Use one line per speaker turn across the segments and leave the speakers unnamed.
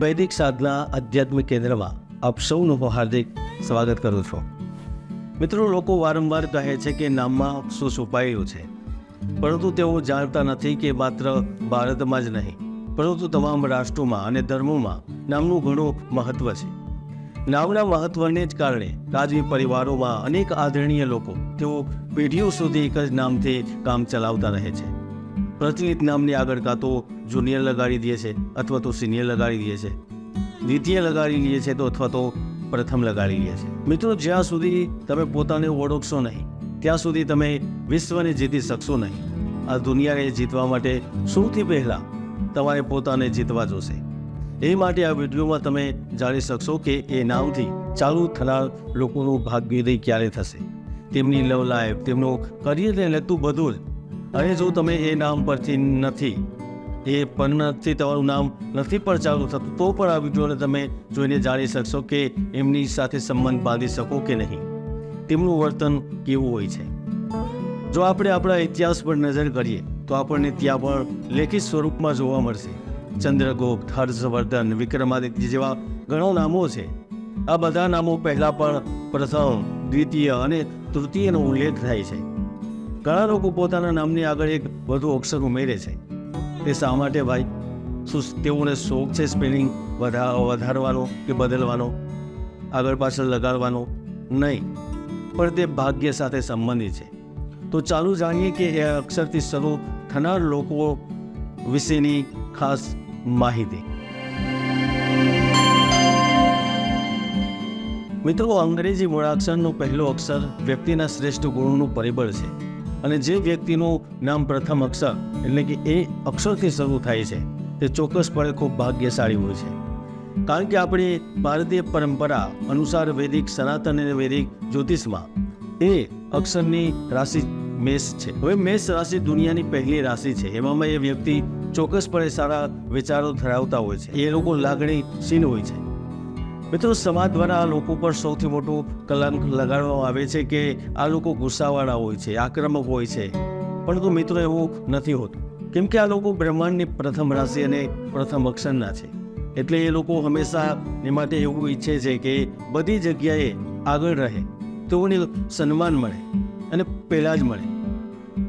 વૈદિક સાધના આધ્યાત્મિક કેન્દ્રમાં આપ સૌનું હું હાર્દિક સ્વાગત કરું છું મિત્રો લોકો વારંવાર કહે છે કે નામમાં શું છુપાયેલું છે પરંતુ તેઓ જાણતા નથી કે માત્ર ભારતમાં જ નહીં પરંતુ તમામ રાષ્ટ્રોમાં અને ધર્મોમાં નામનું ઘણું મહત્ત્વ છે નામના મહત્ત્વને જ કારણે રાજવી પરિવારોમાં અનેક આદરણીય લોકો તેઓ પેઢીઓ સુધી એક જ નામથી કામ ચલાવતા રહે છે પ્રચલિત નામની આગળ કાં તો જુનિયર લગાડી દે છે અથવા તો સિનિયર લગાડી દે છે. દ્વિતીય લગાડી લે છે તો અથવા તો પ્રથમ લગાડી લે છે. મિત્રો, જ્યાં સુધી તમે પોતાને ઓળખશો નહીં, ત્યાં સુધી તમે વિશ્વને જીતી શકશો નહીં. આ દુનિયાને જીતવા માટે સૌથી પહેલાં તમારે પોતાને જીતવા જોશે. એ માટે આ વિડીયોમાં તમે જાણી શકશો કે એ નામથી ચાલુ થનાર લોકોનું ભાગ્યોદય ક્યારે થશે. તેમની લવ લાઈફ તેમનું કરિયરને લગતું બધું જ અને જો તમે એ નામ પરથી નથી, એ પરથી તમારું નામ નથી પણ ચાલુ થતું, તો પણ આ વિડીયોને તમે જોઈને જાણી શકશો કે એમની સાથે સંબંધ બાંધી શકો કે નહીં. તેમનું વર્તન કેવું હોય છે? જો આપણે આપણા ઇતિહાસ પર નજર કરીએ, તો આપણને ત્યાં પણ લેખિત સ્વરૂપમાં જોવા મળશે. ચંદ્રગુપ્ત, હર્ષવર્ધન, વિક્રમાદિત્ય જેવા ઘણા નામો છે. આ બધા નામો પહેલાં પણ પ્રથમ, દ્વિતીય અને તૃતીયનો ઉલ્લેખ થાય છે. ઘણા લોકો પોતાના નામની આગળ એક વધુ અક્ષર ઉમેરે છે. તે શા માટે ભાઈ? શું તેઓને શોખ છે સ્પેલિંગ વધા, વધારવાનો કે બદલવાનો? આગળ પાછળ લગાડવાનો? નહીં. પણ તે ભાગ્ય સાથે સંબંધિત છે. તો ચાલુ જાણીએ કે એ અક્ષરથી શરૂ થનાર લોકો વિશેની ખાસ માહિતી. મિત્રો, અંગ્રેજી મૂળાક્ષરનો પહેલો અક્ષર વ્યક્તિના શ્રેષ્ઠ ગુણોનું પરિબળ છે. અને જે વ્યક્તિનું નામ પ્રથમ અક્ષર, એટલે કે એ અક્ષરથી શરૂ થાય છે, તે ચોક્કસપણે ખૂબ ભાગ્યશાળી હોય છે. કારણ કે આપણી ભારતીય પરંપરા અનુસાર વૈદિક સનાતન અને વૈદિક જ્યોતિષમાં એ અક્ષરની રાશિ મેષ છે. હવે મેષ રાશિ દુનિયાની પહેલી રાશિ છે. એમાં એ વ્યક્તિ ચોક્કસપણે સારા વિચારો ધરાવતા હોય છે. એ લોકો લાગણીશીલ હોય છે. મિત્રો, સમાજ દ્વારા આ લોકો પર સૌથી મોટું કલંક લગાડવામાં આવે છે કે આ લોકો ગુસ્સાવાળા હોય છે, આક્રમક હોય છે. પરંતુ મિત્રો, એવું નથી હોતું. કેમ કે આ લોકો બ્રહ્માંડની પ્રથમ રાશિ અને પ્રથમ અક્ષરના છે. એટલે એ લોકો હંમેશા એ માટે એવું ઈચ્છે છે કે બધી જગ્યાએ આગળ રહે, તેઓને સન્માન મળે અને પહેલાં જ મળે.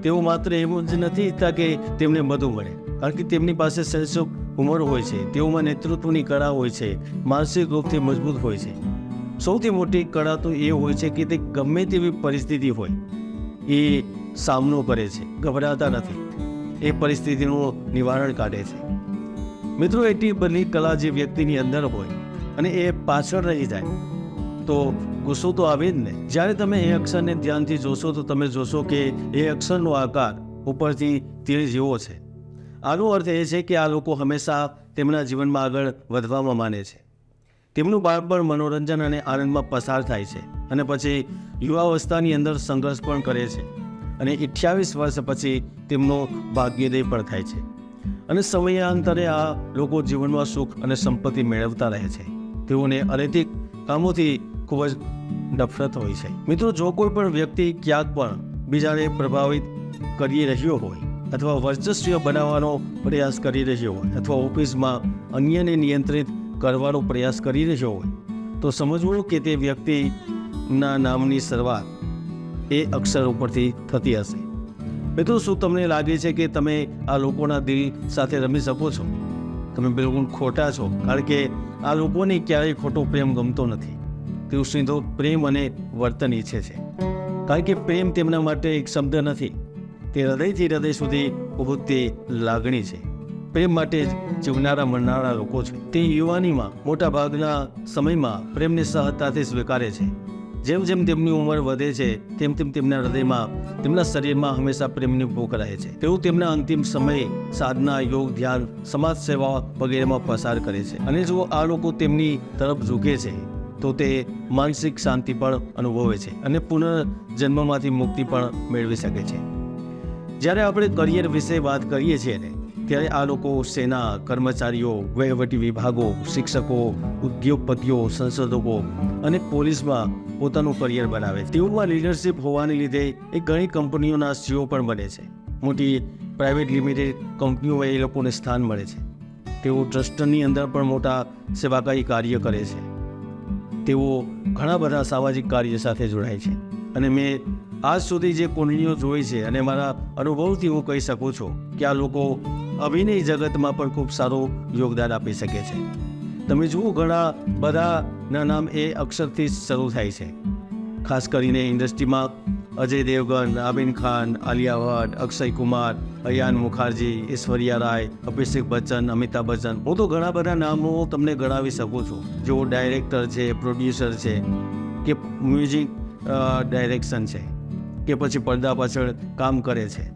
તેઓ માત્ર એવું જ નથી ઈચ્છતા કે તેમને બધું મળે, કારણ કે તેમની પાસે સેન્સ ઉંમર હોય છે, તેઓમાં નેતૃત્વની કળા હોય છે, માનસિક રૂપથી મજબૂત હોય છે. સૌથી મોટી કળા તો એ હોય છે કે તે ગમે તેવી પરિસ્થિતિ હોય, એ સામનો કરે છે, ગભરાતા નથી. એ પરિસ્થિતિનું નિવારણ કાઢે છે. મિત્રો એટલી બધી કલા જે વ્યક્તિની અંદર હોય અને એ પાછળ રહી જાય, તો ગુસ્સો તો આવે જ ને. જ્યારે તમે એ અક્ષરને ધ્યાનથી જોશો, તો તમે જોશો કે એ અક્ષરનો આકાર ઉપરથી તીર જેવો છે. આનો અર્થ એ છે કે આ લોકો હંમેશા તેમના જીવનમાં આગળ વધવામાં માને છે. તેમનું બાળપણ મનોરંજન અને આનંદમાં પસાર થાય છે અને પછી યુવાવસ્થાની અંદર સંઘર્ષ પણ કરે છે અને અઠ્યાવીસ વર્ષ પછી તેમનો ભાગ્યોદય પણ થાય છે. અને સમયાંતરે આ લોકો જીવનમાં સુખ અને સંપત્તિ મેળવતા રહે છે. તેઓને અનૈતિક કામોથી ખૂબ જ નફરત હોય છે. મિત્રો, જો કોઈ પણ વ્યક્તિ ક્યાંક પણ બીજાને પ્રભાવિત કરી રહ્યો હોય અથવા વર્ચસ્વ બનાવવાનો પ્રયાસ કરી રહ્યો હોય, અથવા ઓફિસમાં અન્યને નિયંત્રિત કરવાનો પ્રયાસ કરી રહ્યો હોય, તો સમજવું કે તે વ્યક્તિના નામની શરૂઆત એ અક્ષર ઉપરથી થતી હશે. મિત્રો, શું તમને લાગે છે કે તમે આ લોકોના દિલ સાથે રમી શકો છો? તમે બિલકુલ ખોટા છો, કારણ કે આ લોકોને ક્યારેય ખોટો પ્રેમ ગમતો નથી. તેઓ સીધો પ્રેમ અને વર્તન ઈચ્છે છે. કારણ કે પ્રેમ તેમના માટે એક શબ્દ નથી. તે હૃદયથી હૃદય સુધી ઉભૂતી લાગણી છે. પ્રેમ માટે જ જીવનારા, મરનારા લોકો છે. તે યુવાનીમાં મોટા ભાગના સમયમાં પ્રેમને સહજતાથી સ્વીકારે છે. જેમ જેમ તેમની ઉંમર વધે છે, તેમ તેમ તેમના હૃદયમાં, તેમના શરીરમાં હંમેશા પ્રેમની ભૂખ રહે છે. તેઓ તેમના અંતિમ સમયે સાધના, યોગ, ધ્યાન સમાજ સેવા વગેરેમાં પસાર કરે છે. અને જો આ લોકો તેમની તરફ ઝૂકે છે, તો તે માનસિક શાંતિ પણ અનુભવે છે અને પુનર્જન્મમાંથી મુક્તિ પણ મેળવી શકે છે. જ્યારે આપણે કરિયર વિશે વાત કરીએ છીએ ને, ત્યારે આ લોકો સેના, કર્મચારીઓ, વહીવટી વિભાગો, શિક્ષકો, ઉદ્યોગપતિઓ, સંશોધકો અને પોલીસમાં પોતાનું કરિયર બનાવે. તેઓમાં લીડરશિપ હોવાને લીધે એ ઘણી કંપનીઓના સીઓ પણ બને છે. મોટી પ્રાઇવેટ લિમિટેડ કંપનીઓએ એ લોકોને સ્થાન મળે છે. તેઓ ટ્રસ્ટની અંદર પણ મોટા સેવાકારી કાર્ય કરે છે. તેઓ ઘણા બધા સામાજિક કાર્ય સાથે જોડાય છે. અને મેં આજ સુધી જે કુંડળીઓ જોઈ છે અને મારા અનુભવથી હું કહી શકું છું કે આ લોકો અભિનય જગતમાં પણ ખૂબ સારું યોગદાન આપી શકે છે. તમે જુઓ ઘણા બધાના નામ એ અક્ષરથી શરૂ થાય છે. ખાસ કરીને ઇન્ડસ્ટ્રીમાં અજય દેવગન આબિન ખાન, આલિયા ભટ્ટ, અક્ષય કુમાર, અયાન મુખાર્જી, ઐશ્વર્યા રાય, અભિષેક બચ્ચન, અમિતાભ બચ્ચન, હું તો ઘણા બધા નામો તમને ગણાવી શકું છું. જેઓ ડાયરેક્ટર છે, પ્રોડ્યુસર છે, કે મ્યુઝિક ડાયરેક્શન છે. કે પછી પડદા પાછળ કામ કરે છે.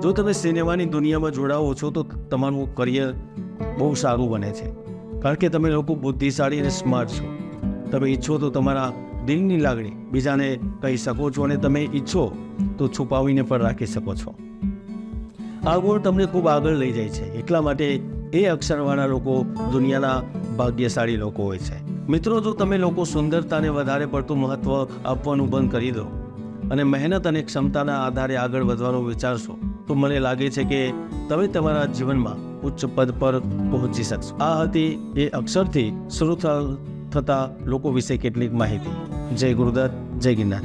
જો તમે સિનેમાની દુનિયામાં જોડાવો છો, તો તમારું કરિયર બહુ સારું બને છે. કારણ કે તમે લોકો બુદ્ધિશાળી અને સ્માર્ટ છો. તમે ઈચ્છો તો તમારા દિલની લાગણી બીજાને કહી શકો છો અને તમે ઈચ્છો તો છુપાવીને પણ રાખી શકો છો. આ ગુણ તમને ખૂબ આગળ લઈ જાય છે. એટલા માટે એ અક્ષરવાળા લોકો દુનિયાના ભાગ્યશાળી લોકો હોય છે. મિત્રો, જો તમે લોકો સુંદરતાને વધારે પડતું મહત્ત્વ આપવાનું બંધ કરી દો અને મહેનત અને ક્ષમતાના આધારે આગળ વધવાનું વિચારશો, તો મને લાગે છે કે તમે તમારા જીવનમાં ઉચ્ચ પદ પર પહોંચી શકશો. આ હતી એ અક્ષરથી શરૂ થતા લોકો વિશે કેટલીક માહિતી. જય ગુરુદત્ત, જય ગિરનાર.